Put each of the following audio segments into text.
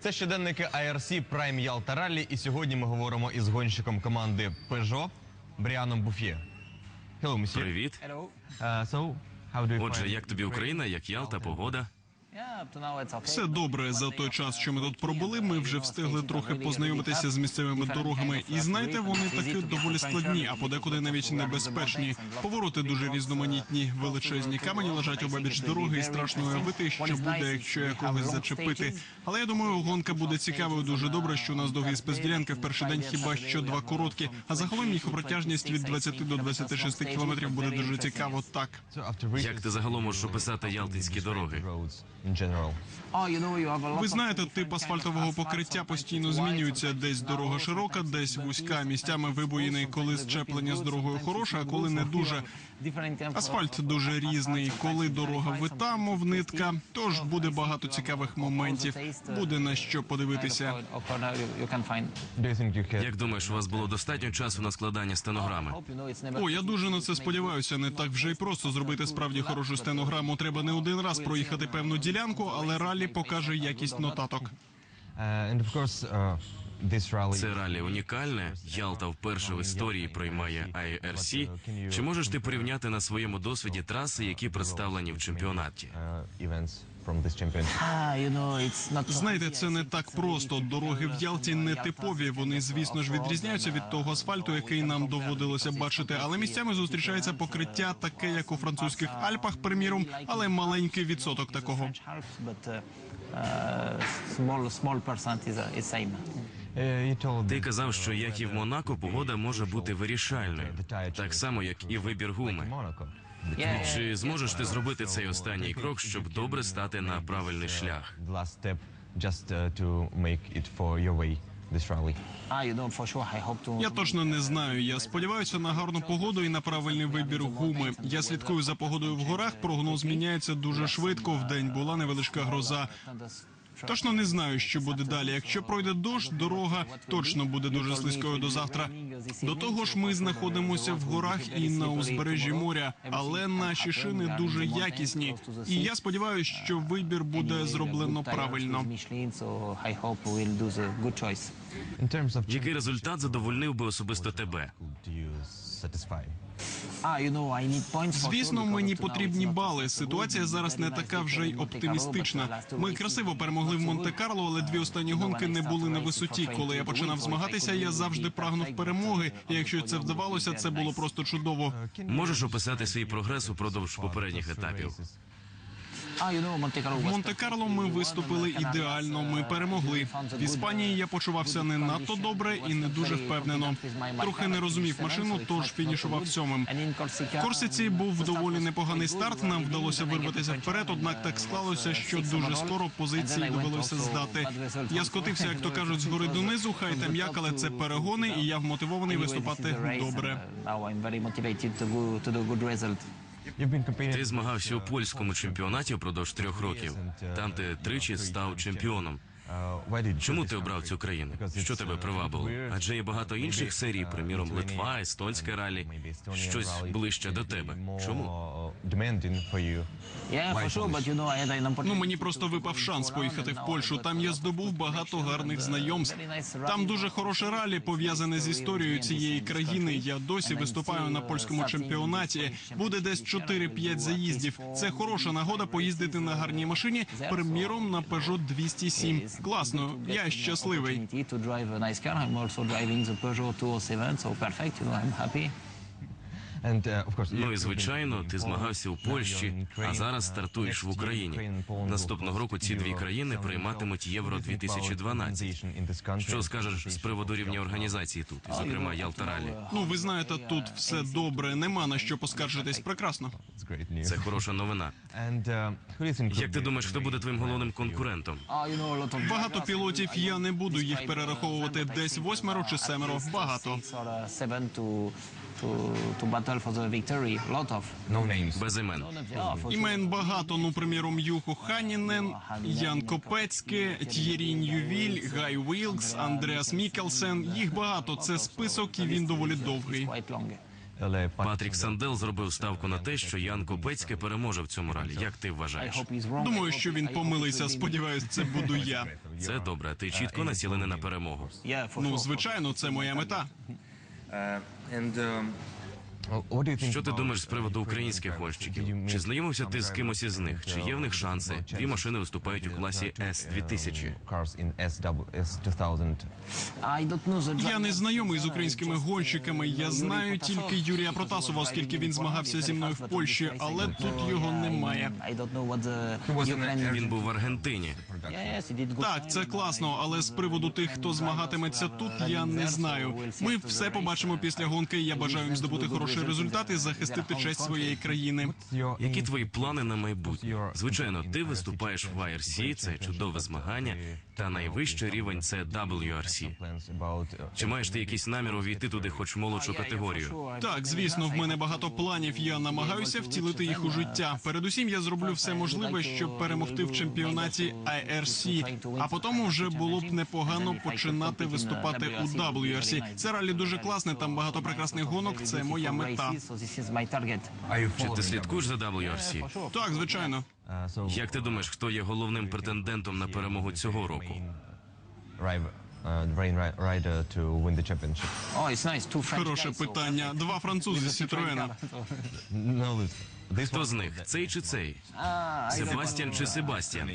Це щоденники IRC Prime Ялта Раллі, і сьогодні ми говоримо із гонщиком команди Peugeot Бріаном Буф'є. Привіт. Uh, so, how do you Отже, як тобі Україна, як Ялта, погода? Все добре за той час, що ми тут пробули. Ми вже встигли трохи познайомитися з місцевими дорогами. І знаєте, вони таки доволі складні, а подекуди навіть небезпечні. Повороти дуже різноманітні, величезні камені лежать обабіч дороги, і страшно уявити, що буде, якщо якогось зачепити. Але я думаю, гонка буде цікавою. Дуже добре, що у нас довгі спецділянки в перший день хіба що два короткі. А загалом їх протяжність від 20 до 26 кілометрів буде дуже цікаво. Так. Як ти загалом можеш описати ялтинські дороги? In? Ви знаєте, тип асфальтового покриття постійно змінюється. Десь дорога широка, десь вузька. Місцями вибоїни, коли щеплення з дорогою хороше, а коли не дуже. Асфальт дуже різний. Коли дорога вита, мов нитка, тож буде багато цікавих моментів. Буде на що подивитися. Як думаєш, у вас було достатньо часу на складання стенограми? О, я дуже на це сподіваюся. Не так вже й просто зробити справді хорошу стенограму. Треба не один раз проїхати певну ділянку, але ралі покаже якість нотаток. Uh, uh. Це ралі унікальне. Ялта вперше в історії приймає IRC. Чи можеш ти порівняти на своєму досвіді траси, які представлені в чемпіонаті? Знаєте, це не так просто. Дороги в Ялті не типові. Вони, звісно ж, відрізняються від того асфальту, який нам доводилося бачити. Але місцями зустрічається покриття, таке як у французьких Альпах, приміром, але маленький відсоток такого. Ти казав, що як і в Монако, погода може бути вирішальною, так само як і вибір гуми. Чи зможеш ти зробити цей останній крок, щоб добре стати на правильний шлях? Uh. Я точно не знаю. Я сподіваюся на гарну погоду і на правильний вибір гуми. Я слідкую за погодою в горах. Прогноз міняється дуже швидко. В день була невеличка гроза. Точно не знаю, що буде далі. Якщо пройде дощ, дорога точно буде дуже слизькою до завтра. До того ж, ми знаходимося в горах і на узбережжі моря, але наші шини дуже якісні. І я сподіваюся, що вибір буде зроблено правильно. Який результат задовольнив би особисто тебе? Звісно, мені потрібні бали. Ситуація зараз не така вже й оптимістична. Ми красиво перемогли в Монте-Карло, але дві останні гонки не були на висоті. Коли я починав змагатися, я завжди прагнув перемоги. І якщо це вдавалося, це було просто чудово. Можеш описати свій прогрес упродовж попередніх етапів? В Монте-Карло ми виступили ідеально. Ми перемогли. В Іспанії я почувався не надто добре і не дуже впевнено. Трохи не розумів машину, тож фінішував сьомим. В Корсиці був доволі непоганий старт. Нам вдалося вирватися вперед. Однак так склалося, що дуже скоро позиції довелося здати. Я скотився, як то кажуть, згори донизу. Хай там як, але це перегони, і я вмотивований виступати добре. Ти змагався у польському чемпіонаті впродовж трьох років. Там ти тричі став чемпіоном. Чому ти обрав цю країну? Що тебе привабило? Адже є багато інших серій, приміром, Литва, естонське ралі, щось ближче до тебе. Чому? Ну мені просто випав шанс поїхати в Польщу. Там я здобув багато гарних знайомств. Там дуже хороше ралі пов'язане з історією цієї країни. Я досі виступаю на польському чемпіонаті. Буде десь 4-5 заїздів. Це хороша нагода поїздити на гарній машині. Приміром на Peugeot 207. Класно, я щасливий. And, uh, of course, Ну і звичайно, ти змагався у Польщі, а зараз стартуєш в Україні. Наступного року ці дві країни прийматимуть Євро 2012. Що скажеш з приводу рівня організації тут, зокрема Ялта Ралі? Ну ви знаєте, тут все добре. Нема на що поскаржитись. Прекрасно. Це хороша новина. Uh, Як ти думаєш, хто буде твоїм головним конкурентом? Багато пілотів я не буду їх перераховувати. Десь восьмеро чи семеро. Багато. Без імен. Імен багато, ну, приміром, Юху Ханінен, Ян Копецьке, Т'єрі Ньювіль, Гай Вілкс, Андреас Мікелсен. Їх багато. Це список, і він доволі довгий. Патрік Сандел зробив ставку на те, що Ян Копецьке переможе в цьому ралі. Як ти вважаєш? Думаю, що він помилився. Сподіваюсь, це буду я. Це добре. Ти чітко націлений на перемогу. Ну, звичайно, це моя мета. Що ти думаєш з приводу українських гонщиків? Чи знайомився ти з кимось із них? Чи є в них шанси? Дві машини виступають у класі С 2000 Я не знайомий з українськими гонщиками. Я знаю тільки Юрія Протасова, оскільки він змагався зі мною в Польщі, але тут його немає. Він був в Аргентині. Так, це класно, але з приводу тих, хто змагатиметься тут, я не знаю. Ми все побачимо після гонки. Я бажаю їм здобути хороший результат і захистити честь своєї країни. Які твої плани на майбутнє? Звичайно, ти виступаєш в IRC, це чудове змагання, та найвищий рівень це WRC. Чи маєш ти якийсь намір увійти туди, хоч молодшу категорію? Так, звісно, в мене багато планів. Я намагаюся втілити їх у життя. Передусім, я зроблю все можливе, щоб перемогти в чемпіонаті IRC, а потім вже було б непогано починати виступати у WRC. Це ралі дуже класне. Там багато прекрасних гонок. Це моя мета. Чи ти слідкуєш за WRC? Так, звичайно. Як ти думаєш, хто є головним претендентом на перемогу цього року? Хороше питання. Два французи з Сітроена. Хто з них? Цей чи цей? Себастьян чи Себастьян?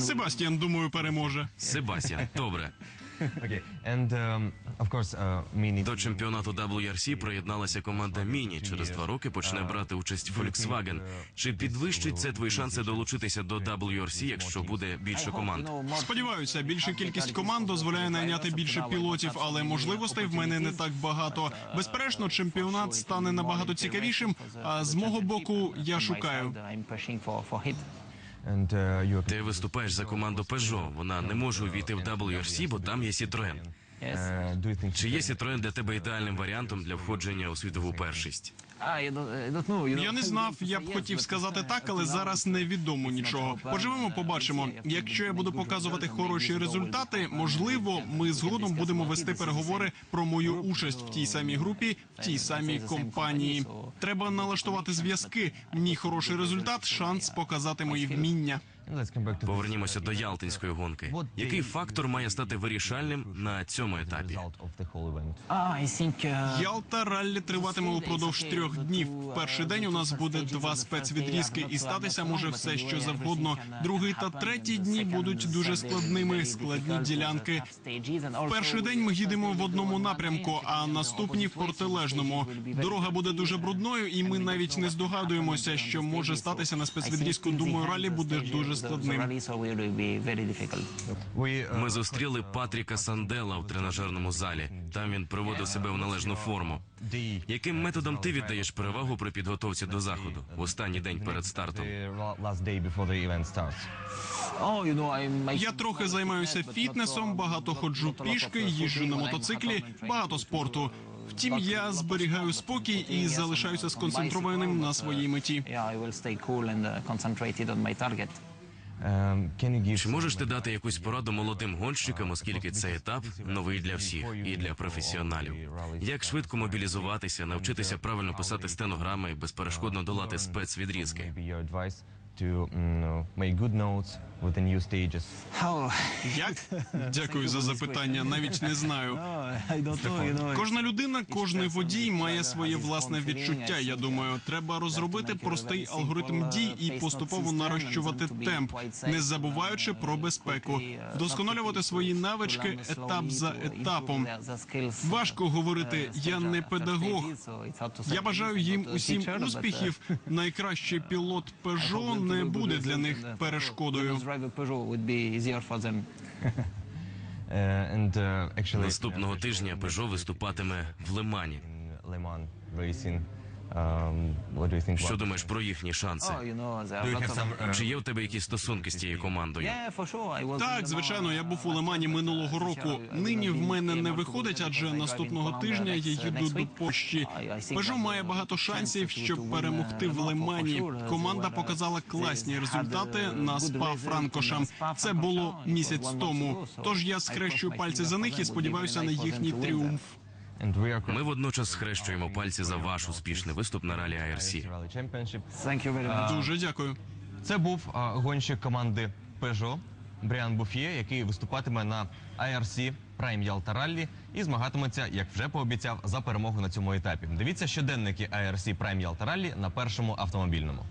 Себастьян, думаю, переможе. Себастьян, добре. До чемпіонату WRC приєдналася команда Міні. Через два роки почне брати участь Volkswagen. Чи підвищить це твої шанси долучитися до WRC, якщо буде більше команд? Сподіваюся, більша кількість команд дозволяє найняти більше пілотів, але можливостей в мене не так багато. Безперечно, чемпіонат стане набагато цікавішим. А з мого боку, я шукаю. Ти виступаєш за команду Peugeot. Вона не може увійти в WRC, бо там є Citroën. Чи є Citroen для тебе ідеальним варіантом для входження у світову першість? Я не знав, я б хотів сказати так, але зараз невідомо нічого. Поживемо, побачимо. Якщо я буду показувати хороші результати, можливо, ми згодом будемо вести переговори про мою участь в тій самій групі, в тій самій компанії. Треба налаштувати зв'язки. Мій хороший результат, шанс показати мої вміння. Повернімося до Ялтинської гонки. Який фактор має стати вирішальним на цьому етапі? Ялта раллі триватиме упродовж трьох днів. В перший день у нас буде два спецвідрізки, і статися може все, що завгодно. Другий та третій дні будуть дуже складними. Складні ділянки. В перший день ми їдемо в одному напрямку, а наступні в протилежному. Дорога буде дуже брудною, і ми навіть не здогадуємося, що може статися на спецвідрізку. Думаю, ралі буде дуже складним. Ми зустріли Патріка Сандела в тренажерному залі. Там він приводив себе в належну форму. Яким методом ти віддаєш перевагу при підготовці до заходу в останній день перед стартом? Я трохи займаюся фітнесом, багато ходжу пішки, їжджу на мотоциклі, багато спорту. Втім, я зберігаю спокій і залишаюся сконцентрованим на своїй меті. Чи можеш ти дати якусь пораду молодим гонщикам, оскільки цей етап новий для всіх і для професіоналів? Як швидко мобілізуватися, навчитися правильно писати стенограми і безперешкодно долати спецвідрізки? Як? Дякую за запитання. Навіть не знаю. Кожна людина, кожний водій має своє власне відчуття. Я думаю, треба розробити простий алгоритм дій і поступово нарощувати темп, не забуваючи про безпеку, вдосконалювати свої навички етап за етапом. Важко говорити, я не педагог. Я бажаю їм усім успіхів. Найкращий пілот Peugeot не буде для них перешкодою. Наступного тижня Peugeot виступатиме в Лимані. Що думаєш про їхні шанси? Чи є у тебе якісь стосунки з тією командою? Так, звичайно, я був у Лимані минулого року. Нині в мене не виходить, адже наступного тижня я їду до Польщі. Пежо має багато шансів, щоб перемогти в Лимані. Команда показала класні результати на спа Франкошам. Це було місяць тому. Тож я схрещую пальці за них і сподіваюся на їхній тріумф. Ми водночас схрещуємо пальці за ваш успішний виступ на ралі IRC. Дуже дякую. Це був а, гонщик команди Peugeot Бріан Буф'є, який виступатиме на IRC Prime Ялта Раллі і змагатиметься, як вже пообіцяв, за перемогу на цьому етапі. Дивіться щоденники IRC Prime Ялта Раллі на першому автомобільному.